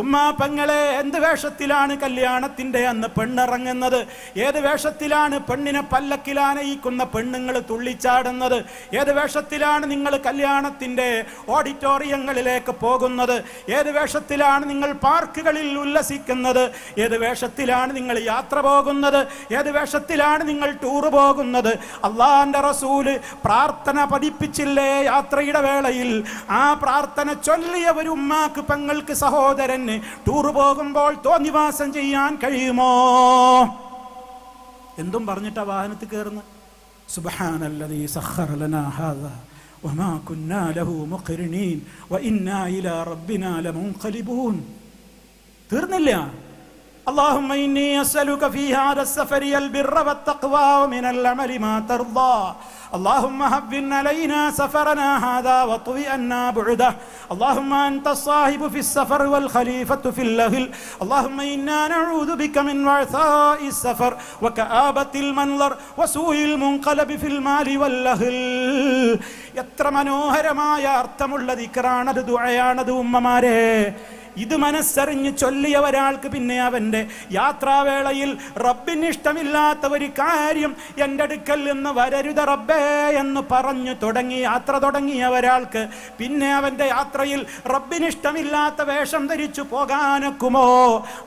ഉമ്മാ പെങ്ങളെ എന്ത് വേഷത്തിലാണ് കല്യാണത്തിന്റെ അന്ന് പെണ്ണിറങ്ങുന്നത്? ഏത് വേഷത്തിലാണ് പെണ്ണിനെ പല്ലക്കിലാനയിക്കുന്ന പെണ്ണുങ്ങൾ തുള്ളിച്ചാടുന്നത്? ഏത് വേഷത്തിലാണ് നിങ്ങൾ കല്യാണത്തിന്റെ ഓഡിറ്റോറിയങ്ങളിലേക്ക് പോകുന്നത്? ഏത് വേഷത്തിലാണ് നിങ്ങൾ പാർക്കുകളിൽ ഉല്ലസിക്കുന്നത്? ഏത് വേഷത്തിലാണ് നിങ്ങൾ യാത്ര പോകുന്നത്? ഏത് വേഷത്തിലാണ് നിങ്ങൾ ടൂർ പോകുന്നത്? അള്ളാന്റെ റസൂൽ പ്രാർത്ഥന പതിപ്പിച്ചില്ലേ യാത്രയുടെ വേളയിൽ? ആ പ്രാർത്ഥന ചൊല്ലിയ ഒരു ഉമ്മാക്ക് പെങ്ങൾക്ക് സഹോദരന് ടൂർ പോകുമ്പോൾ തോന്നിവാസം ചെയ്യാൻ കഴിയുമോ എന്തും പറഞ്ഞിട്ടാ വാഹനത്തിൽ കയറുന്ന സുബ്ഹാനല്ലദീ സഖറ ലനാ ഹാദാ വമാ കുന്നാ ലഹു മുഖ്രിനീൻ വഇന്നാ ഇലാ റബ്ബിനാ ലമുൻഖലിബൂൻ തീർന്നില്ല اللهم إني أسألك في هذا السفر البر والتقوى ومن العمل ما ترضى اللهم هون علينا سفرنا هذا واطوي عنا بعده اللهم أنت الصاحب في السفر والخليفة في الأهل اللهم إنا نعوذ بك من وعثاء السفر وكآبة المنظر وسوء المنقلب في المال والأهل എത്ര മനോഹരമായ അർത്ഥമുള്ള ദിക്കറാണത് ദുഴയാണത് ഉമ്മമാരെ ഇത് മനസ്സറിഞ്ഞ് ചൊല്ലിയ ഒരാൾക്ക് പിന്നെ അവൻ്റെ യാത്രാവേളയിൽ റബ്ബിന് ഇഷ്ടമില്ലാത്ത ഒരു കാര്യം എൻ്റെ അടുക്കൽ നിന്ന് വരരുത റബ്ബേ എന്ന് പറഞ്ഞു തുടങ്ങി യാത്ര തുടങ്ങിയ ഒരാൾക്ക് പിന്നെ അവന്റെ യാത്രയിൽ റബ്ബിന് ഇഷ്ടമില്ലാത്ത വേഷം ധരിച്ചു പോകാനൊക്കുമോ?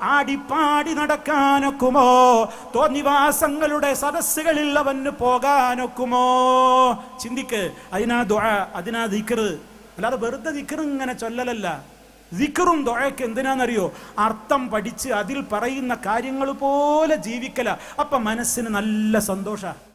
ആടിപ്പാടി നടക്കാനൊക്കുമോ? തോന്നിവാസങ്ങളുടെ സദസ്സുകളിൽ അവന് പോകാനൊക്കുമോ? ചിന്തിക്ക് അതിനാ ദുആ അതിനാ ദിക്കറ് അല്ലാതെ വെറുതെ ദിക്കറ് ഇങ്ങനെ ചൊല്ലലല്ല. ദിക്കറും ദുഴയ്ക്ക് എന്തിനാണെന്നറിയോ അർത്ഥം പഠിച്ച് അതിൽ പറയുന്ന കാര്യങ്ങൾ പോലെ ജീവിക്കല. അപ്പം മനസ്സിന് നല്ല സന്തോഷ.